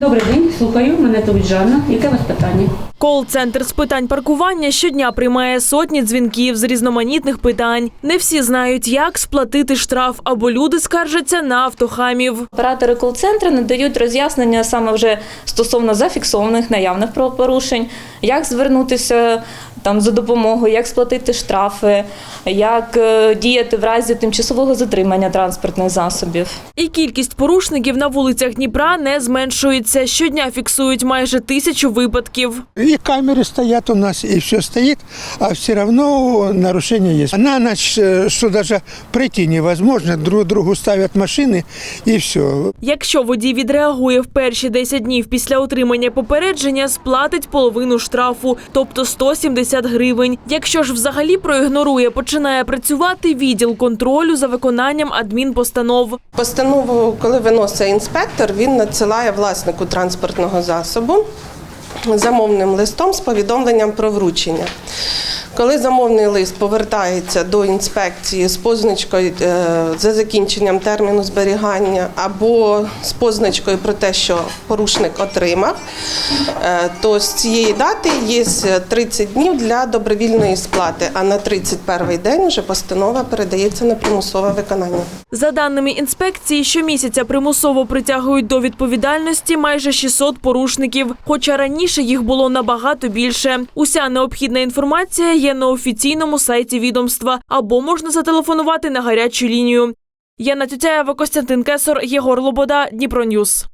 Добрий день, слухаю. Мене звуть Жанна. Яке у вас питання? Кол-центр з питань паркування щодня приймає сотні дзвінків з різноманітних питань. Не всі знають, як сплатити штраф, або люди скаржаться на автохамів. Оператори кол-центру надають роз'яснення саме вже стосовно зафіксованих наявних правопорушень, як звернутися там за допомогою, як сплатити штрафи, як е, діяти в разі тимчасового затримання транспортних засобів. І кількість порушників на вулицях Дніпра не зменшується. Щодня фіксують майже тисячу випадків. И камеры стоят у нас, и все стоит, а все равно нарушения есть. На ночь, э, что даже пройти невозможно, друг другу ставят машины, и все. Якщо водій відреагує в перші 10 днів після отримання попередження, сплатить половину штрафу, тобто 170 гривень. Якщо ж взагалі проігнорує, починає працювати відділ контролю за виконанням адмінпостанов. Постанову, коли виносить інспектор, він надсилає власнику транспортного засобу замовним листом з повідомленням про вручення. Коли замовний лист повертається до інспекції з позначкою е, за закінченням терміну зберігання або з позначкою про те, що порушник отримав, е, то з цієї дати є 30 днів для добровільної сплати, а на 31 день вже постанова передається на примусове виконання. За даними інспекції, щомісяця примусово притягують до відповідальності майже 600 порушників, хоча раніше їх було набагато більше. Уся необхідна інформація є на офіційному сайті відомства або можна зателефонувати на гарячу лінію. Яна Тютяєва, Костянтин Кесор, Єгор Лобода, Дніпроньюз.